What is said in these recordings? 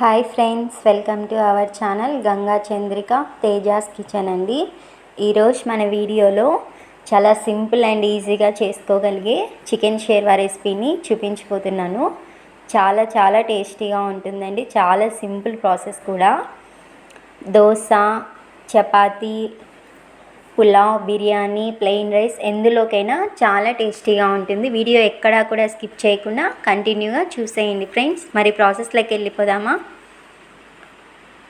Hi friends welcome to our channel Ganga Chandrika Tejas kitchen అండి. ఈరోజు మన వీడియోలో చాలా సింపుల్ అండ్ ఈజీగా చేసుకోగలిగే చికెన్ షేర్వా రెసిపీని చూపించిపోతున్నాను చాలా చాలా టేస్టీగా ఉంటుందండి. చాలా సింపుల్ ప్రాసెస్ కూడా. దోశ చపాతీ పులావ్ బిర్యానీ ప్లెయిన్ రైస్ ఎందులోకైనా చాలా టేస్టీగా ఉంటుంది. వీడియో ఎక్కడా కూడా స్కిప్ చేయకుండా కంటిన్యూగా చూసేయండి ఫ్రెండ్స్. మరి ప్రాసెస్లోకి వెళ్ళిపోదామా?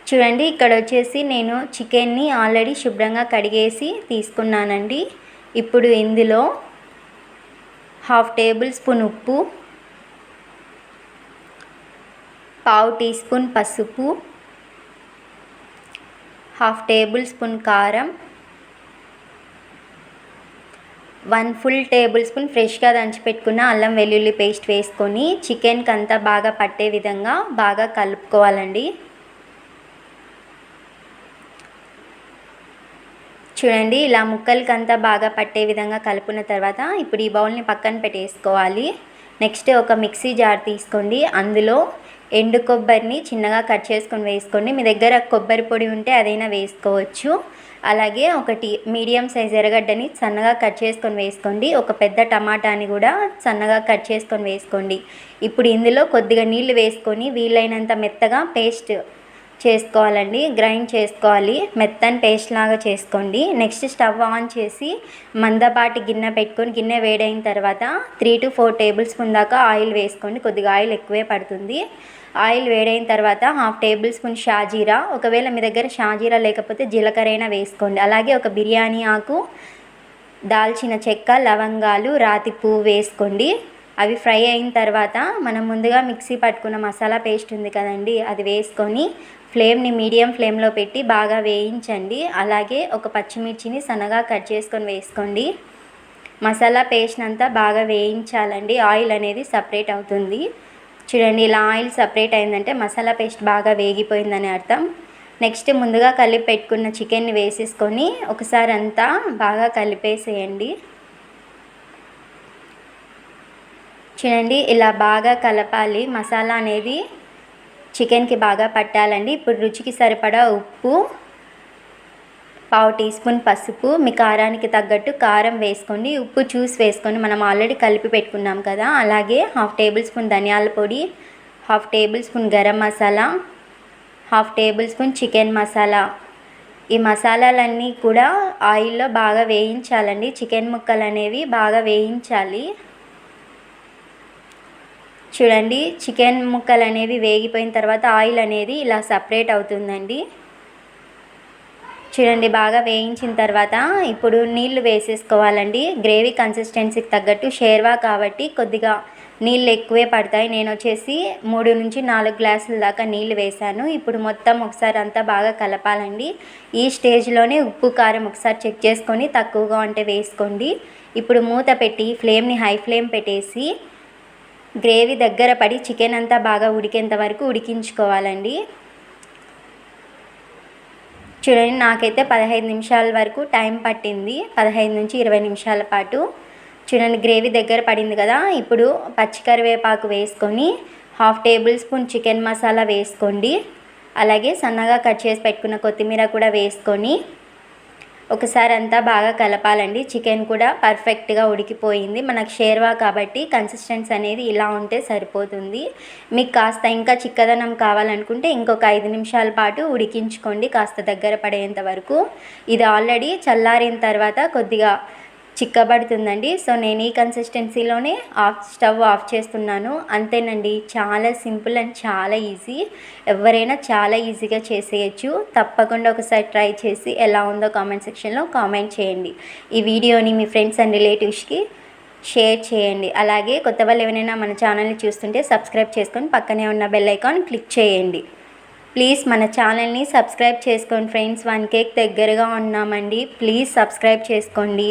చూడండి ఇక్కడ వచ్చేసి నేను చికెన్ని ఆల్రెడీ శుభ్రంగా కడిగేసి తీసుకున్నానండి. ఇప్పుడు ఇందులో హాఫ్ టేబుల్ స్పూన్ ఉప్పు పావు టీ స్పూన్ పసుపు హాఫ్ టేబుల్ స్పూన్ కారం వన్ ఫుల్ టేబుల్ స్పూన్ ఫ్రెష్గా దంచిపెట్టుకున్న అల్లం వెల్లుల్లి పేస్ట్ వేసుకొని చికెన్కి అంతా బాగా పట్టే విధంగా బాగా కలుపుకోవాలండి. చూడండి ఇలా ముక్కలకి అంతా బాగా పట్టే విధంగా కలుపుకున్న తర్వాత ఇప్పుడు ఈ బౌల్ని పక్కన పెట్టేసుకోవాలి. నెక్స్ట్ ఒక మిక్సీ జార్ తీసుకోండి. అందులో ఎండు కొబ్బరిని చిన్నగా కట్ చేసుకొని వేసుకోండి. మీ దగ్గర కొబ్బరి పొడి ఉంటే అదైనా వేసుకోవచ్చు. అలాగే ఒకటి మీడియం సైజ్ ఎర్రగడ్డని సన్నగా కట్ చేసుకొని వేసుకోండి. ఒక పెద్ద టమాటాని కూడా సన్నగా కట్ చేసుకొని వేసుకోండి. ఇప్పుడు ఇందులో కొద్దిగా నీళ్ళు వేసుకొని వీలైనంత మెత్తగా పేస్ట్ చేసుకోవాలండి గ్రైండ్ చేసుకోవాలి. మెత్తని పేస్ట్ లాగా చేసుకోండి. నెక్స్ట్ స్టవ్ ఆన్ చేసి మందపాటి గిన్నె పెట్టుకొని గిన్నె వేడైన తర్వాత three to four tablespoon దాకా ఆయిల్ వేసుకోండి. కొద్దిగా ఆయిల్ ఎక్కువే పడుతుంది. ఆయిల్ వేడైన తర్వాత హాఫ్ టేబుల్ స్పూన్ షాజీరా. ఒకవేళ మీ దగ్గర షాజీరా లేకపోతే జీలకర్ర అయినా వేసుకోండి. అలాగే ఒక బిర్యానీ ఆకు దాల్చిన చెక్క లవంగాలు రాతి పువ్వు వేసుకోండి. అవి ఫ్రై అయిన తర్వాత మనం ముందుగా మిక్సీ పట్టుకున్న మసాలా పేస్ట్ ఉంది కదండి అది వేసుకొని ఫ్లేమ్ని మీడియం ఫ్లేమ్లో పెట్టి బాగా వేయించండి. అలాగే ఒక పచ్చిమిర్చిని సన్నగా కట్ చేసుకొని వేసుకోండి. మసాలా పేస్ట్ అంతా బాగా వేయించాలండి. ఆయిల్ అనేది సపరేట్ అవుతుంది. చూడండి ఇలా ఆయిల్ సపరేట్ అయిందంటే మసాలా పేస్ట్ బాగా వేగిపోయిందని అర్థం. నెక్స్ట్ ముందుగా కలిపి పెట్టుకున్న చికెన్ని వేసేసుకొని ఒకసారి అంతా బాగా కలిపేసేయండి. చూడండి ఇలా బాగా కలపాలి. మసాలా అనేది చికెన్కి బాగా పట్టాలండి. ఇప్పుడు రుచికి సరిపడా ఉప్పు పావు టీ స్పూన్ పసుపు మీ కారానికి తగ్గట్టు కారం వేసుకోండి ఉప్పు చూసి వేసుకొని మనం ఆల్రెడీ కలిపి పెట్టుకున్నాం కదా. అలాగే హాఫ్ టేబుల్ స్పూన్ ధనియాల పొడి half tablespoon garam masala half tablespoon chicken masala. ఈ మసాలాలన్నీ కూడా ఆయిల్లో బాగా వేయించాలండి. చికెన్ ముక్కలు అనేవి బాగా వేయించాలి. చూడండి చికెన్ ముక్కలు అనేవి వేగిపోయిన తర్వాత ఆయిల్ అనేది ఇలా సపరేట్ అవుతుందండి. చూడండి బాగా వేయించిన తర్వాత ఇప్పుడు నీళ్ళు వేసేసుకోవాలండి. గ్రేవీ కన్సిస్టెన్సీకి తగ్గట్టు షేర్వా కాబట్టి కొద్దిగా నీళ్ళు ఎక్కువే పడతాయి. నేను వచ్చేసి మూడు నుంచి నాలుగు గ్లాసుల దాకా నీళ్ళు వేశాను. ఇప్పుడు మొత్తం ఒకసారి అంతా బాగా కలపాలండి. ఈ స్టేజ్లోనే ఉప్పు కారం ఒకసారి చెక్ చేసుకొని తక్కువగా ఉంటే వేసుకోండి. ఇప్పుడు మూత పెట్టి ఫ్లేమ్ని హై ఫ్లేమ్ పెట్టేసి గ్రేవీ దగ్గర పడి చికెన్ అంతా బాగా ఉడికేంత వరకు ఉడికించుకోవాలండి. చూడండి నాకైతే పదహైదు నిమిషాల వరకు టైం పట్టింది. పదహైదు నుంచి ఇరవై నిమిషాల పాటు. చూడండి గ్రేవీ దగ్గర పడింది కదా. ఇప్పుడు పచ్చికరివేపాకు వేసుకొని half tablespoon chicken masala వేసుకోండి. అలాగే సన్నగా కట్ చేసి పెట్టుకున్న కొత్తిమీర కూడా వేసుకొని ఒకసారి అంతా బాగా కలపాలండి. చికెన్ కూడా పర్ఫెక్ట్గా ఉడికిపోయింది. మనకు షేర్వా కాబట్టి కన్సిస్టెన్స్ అనేది ఇలా ఉంటే సరిపోతుంది. మీకు కాస్త ఇంకా చిక్కదనం కావాలనుకుంటే ఇంకొక ఐదు నిమిషాల పాటు ఉడికించుకోండి కాస్త దగ్గర పడేంత వరకు. ఇది ఆల్రెడీ చల్లారిన తర్వాత కొద్దిగా చిక్కబడుతుందండి. సో నేను ఈ కన్సిస్టెన్సీలోనే ఆఫ్ స్టవ్ ఆఫ్ చేస్తున్నాను. అంతేనండి చాలా సింపుల్ అండ్ చాలా ఈజీ. ఎవరైనా చాలా ఈజీగా చేసేయచ్చు. తప్పకుండా ఒకసారి ట్రై చేసి ఎలా ఉందో కామెంట్ సెక్షన్లో కామెంట్ చేయండి. ఈ వీడియోని మీ ఫ్రెండ్స్ అండ్ రిలేటివ్స్కి షేర్ చేయండి. అలాగే కొత్త వాళ్ళు ఎవరైనా మన ఛానల్ని చూస్తుంటే సబ్స్క్రైబ్ చేసుకొని పక్కనే ఉన్న బెల్ ఐకాన్ క్లిక్ చేయండి. ప్లీజ్ మన ఛానల్ని సబ్స్క్రైబ్ చేసుకోండి ఫ్రెండ్స్. వన్ కేక్ దగ్గరగా ఉన్నామండి. ప్లీజ్ సబ్స్క్రైబ్ చేసుకోండి.